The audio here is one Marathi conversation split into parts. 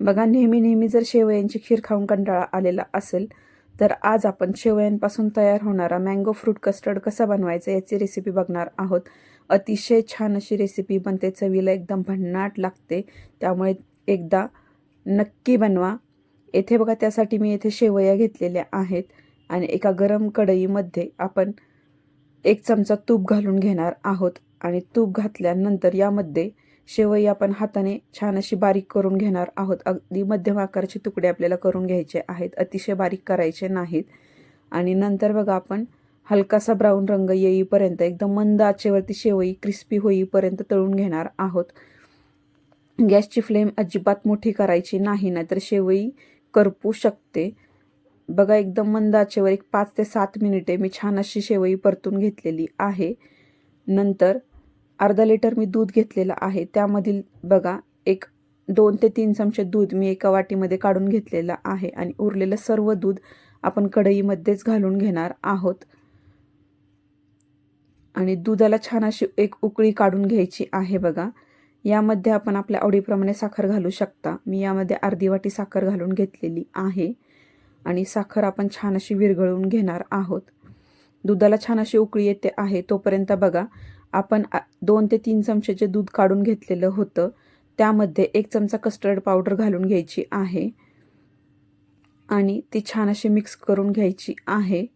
बघा नेहमी नेहमी जर शेवयांची खीर खाऊन कंटाळा आलेला असेल तर आज आपण शेवयांपासून तयार होणारा मँगो फ्रूट कस्टर्ड कसा बनवायचा याची रेसिपी बघणार आहोत. अतिशय छान अशी रेसिपी बनते. चवीला एकदम भन्नाट लागते. त्यामुळे एकदा नक्की बनवा. येथे बघा त्यासाठी मी येथे शेवया घेतलेल्या आहेत आणि एका गरम कढईमध्ये आपण एक चमचा तूप घालून घेणार आहोत आणि तूप घातल्यानंतर यामध्ये शेवई आपण हाताने छान अशी बारीक करून घेणार आहोत. अगदी मध्यम आकाराचे तुकडे आपल्याला करून घ्यायचे आहेत. अतिशय बारीक करायचे नाहीत. आणि नंतर बघा आपण हलकासा ब्राऊन रंग येईपर्यंत एकदम मंद आचेवरती शेवई क्रिस्पी होईपर्यंत तळून घेणार आहोत. गॅसची फ्लेम अजिबात मोठी करायची नाही नाहीतर शेवई करपू शकते. बघा एकदम मंद आचेवर एक पाच ते सात मिनिटे मी छान अशी शेवई परतून घेतलेली आहे. नंतर अर्धा लिटर मी दूध घेतलेलं आहे. त्यामधील बघा एक दोन ते तीन चमचे दूध मी एका वाटीमध्ये काढून घेतलेलं आहे आणि उरलेलं सर्व दूध आपण कढईमध्येच घालून घेणार आहोत. आणि दुधाला छान अशी एक उकळी काढून घ्यायची आहे बघा. यामध्ये आपण आपल्या आवडीप्रमाणे साखर घालू शकता. मी यामध्ये अर्धी वाटी साखर घालून घेतलेली आहे आणि साखर आपण छान अशी विरघळून घेणार आहोत. दुधाला छान अशी उकळी येते आहे. तोपर्यंत बघा आपण दोन ते तीन चमचे जे दूध काढून घेतलेलं होतं त्यामध्ये एक चमचा कस्टर्ड पावडर घालून घ्यायची आहे. आणि ती छान अशी मिक्स करून घ्यायची आहे.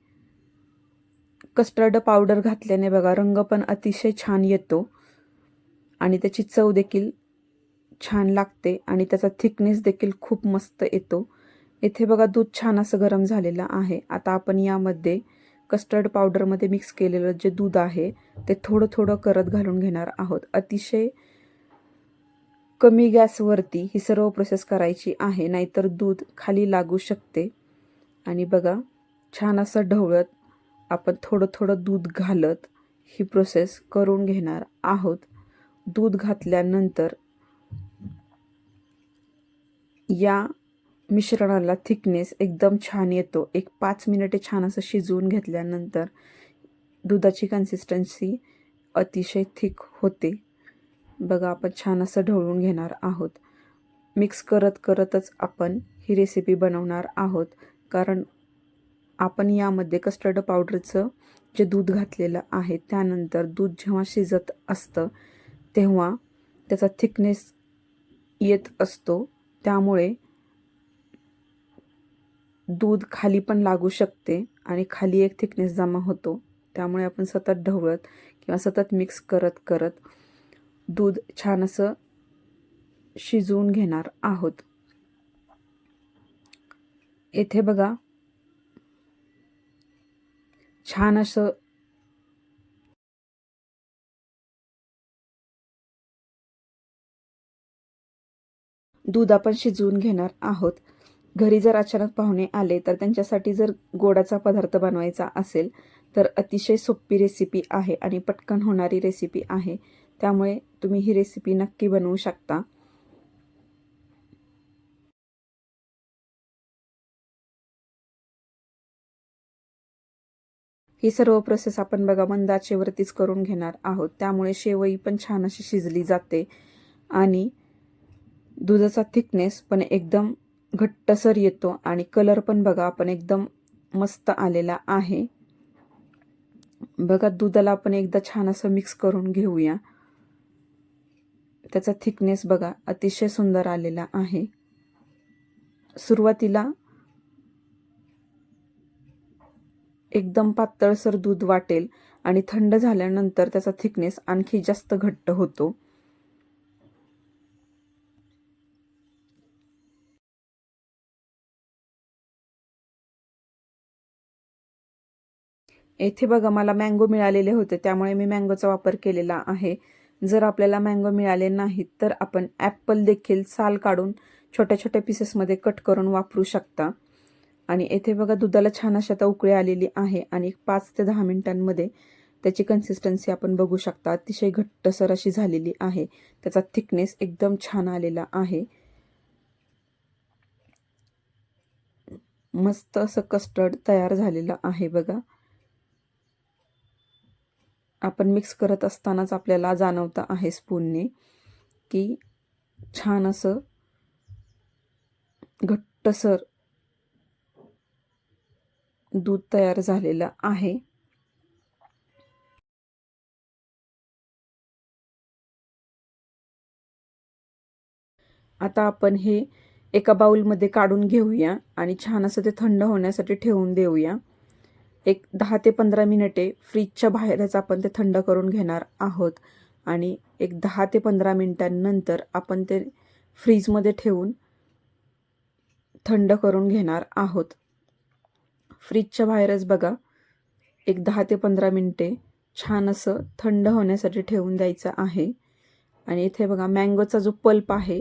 कस्टर्ड पावडर घातल्याने बघा रंग पण अतिशय छान येतो. आणि त्याची चव देखील छान लागते आणि त्याचा थिकनेस देखील खूप मस्त येतो. इथे बघा दूध छान असं गरम झालेलं आहे. आता आपण यामध्ये कस्टर्ड पावडरमध्ये मिक्स केलेलं जे दूध आहे ते थोडं थोडं करत घालून घेणार आहोत. अतिशय कमी गॅसवरती ही सर्व प्रोसेस करायची आहे नाहीतर दूध खाली लागू शकते. आणि बघा छान असं ढवळत आपण थोडं थोडं दूध घालत ही प्रोसेस करून घेणार आहोत. दूध घातल्यानंतर या मिश्रणाला थिकनेस एकदम छान येतो. एक पाच मिनिटे छान असं शिजवून घेतल्यानंतर दुधाची कन्सिस्टन्सी अतिशय थिक होते. बघा आपण छान असं ढवळून घेणार आहोत. मिक्स करत करतच आपण ही रेसिपी बनवणार आहोत. कारण आपण यामध्ये कस्टर्ड पावडरचं जे दूध घातलेलं आहे त्यानंतर दूध जेव्हा शिजत असतं तेव्हा त्याचा थिकनेस येत असतो. त्यामुळे दूध खाली पण लागू शकते आणि खाली एक थिकनेस जमा होतो. त्यामुळे आपण सतत ढवळत किंवा सतत मिक्स करत करत दूध छान असं शिजवून घेणार आहोत. येथे बघा. छान असं दूध आपण शिजवून घेणार आहोत. घरी जर अचानक पाहुणे आले तर त्यांच्यासाठी जर गोडाचा पदार्थ बनवायचा असेल तर अतिशय सोपी रेसिपी आहे आणि पटकन होणारी रेसिपी आहे. त्यामुळे तुम्ही ही रेसिपी नक्की बनवू शकता. ही सर्व प्रोसेस आपण बघा मंदाचेवरतीच करून घेणार आहोत. त्यामुळे शेवई पण छान अशी शिजली जाते आणि दुधाचा थिकनेस पण एकदम घट्टसर येतो आणि कलर पण बघा आपण एकदम मस्त आलेला आहे. बघा दुधाला आपण एकदा छान असं मिक्स करून घेऊया. त्याचा थिकनेस बघा अतिशय सुंदर आलेला आहे. सुरुवातीला एकदम पातळसर दूध वाटेल आणि थंड झाल्यानंतर त्याचा थिकनेस आणखी जास्त घट्ट होतो. येथे बघा मला मँगो मिळालेले होते त्यामुळे मी मँगोचा वापर केलेला आहे. जर आपल्याला मँगो मिळाले नाहीत तर आपण ॲपल देखील साल काढून छोट्या छोट्या पीसेसमध्ये कट करून वापरू शकता. आणि येथे बघा दुधाला छान अशा आता उकळी आलेली आहे आणि पाच ते दहा मिनिटांमध्ये त्याची कन्सिस्टन्सी आपण बघू शकता. अतिशय घट्टसर अशी झालेली आहे. त्याचा थिकनेस एकदम छान आलेला आहे. मस्त असं कस्टर्ड तयार झालेलं आहे बघा. आपण मिक्स करत असतानाच आपल्याला जाणवतं आहे स्पूनने की छान असं घट्टसर दूध तयार झालेलं आहे. आता आपण हे एका बाऊलमध्ये काढून घेऊया आणि छान असं ते थंड होण्यासाठी ठेवून देऊया. एक दहा ते पंधरा मिनिटे फ्रीजच्या बाहेरच आपण ते थंड करून घेणार आहोत. आणि एक दहा ते पंधरा मिनिटांनंतर आपण ते फ्रीजमध्ये ठेवून थंड करून घेणार आहोत. फ्रीजच्या बाहेरच बघा एक दहा ते पंधरा मिनटे छान असं थंड होण्यासाठी ठेवून द्यायचं आहे. आणि इथे बघा मँगोचा जो पल्प आहे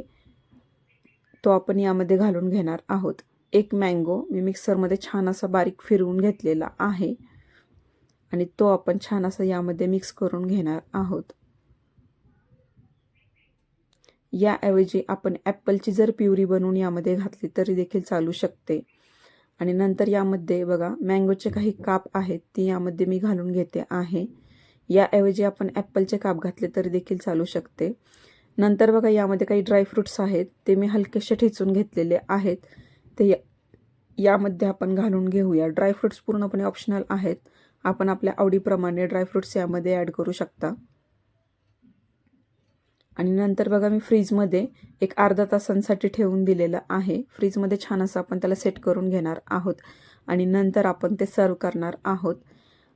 तो आपण यामध्ये घालून घेणार आहोत. एक मँगो मी मिक्सरमध्ये छान असा बारीक फिरवून घेतलेला आहे. आणि तो आपण छान असा यामध्ये मिक्स करून घेणार आहोत. याऐवजी आपण ॲपलची जर प्युरी बनवून यामध्ये घातली तरी देखील चालू शकते. आणि नंतर यामध्ये बघा मँगोचे काही काप आहेत ती यामध्ये मी घालून घेते आहे. याऐवजी आपण ॲपलचे काप घातले तरी देखील चालू शकते. नंतर बघा यामध्ये काही ड्रायफ्रूट्स आहेत ते मी हलकेसे ठेचून घेतलेले आहेत. ते या यामध्ये आपण घालून घेऊया. ड्रायफ्रूट्स पूर्णपणे ऑप्शनल आहेत. आपण आपल्या आवडीप्रमाणे ड्रायफ्रूट्स यामध्ये ॲड करू शकता. आणि नंतर बघा मी फ्रीजमध्ये एक अर्धा तासांसाठी ठेवून दिलेलं आहे. फ्रीजमध्ये छान असं आपण त्याला सेट करून घेणार आहोत. आणि नंतर आपण ते सर्व करणार आहोत.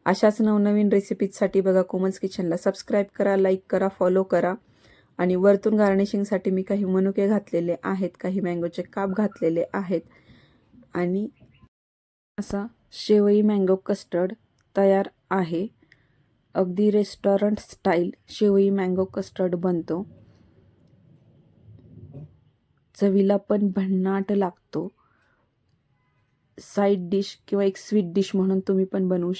अशाच नवनवीन रेसिपीजसाठी बघा कोमल्स किचनला सबस्क्राईब करा लाईक करा फॉलो करा. आणि वरतून गार्निशिंगसाठी मी काही मनुके घातलेले आहेत काही मँगोचे काप घातलेले आहेत आणि असा शेवई मँगो कस्टर्ड तयार आहे. अगदी रेस्टॉरंट स्टाईल शेवई मँगो कस्टर्ड बनतो. चवीला पण भन्नाट लागतो. साईड डिश किंवा एक स्वीट डिश म्हणून तुम्ही पण बनवू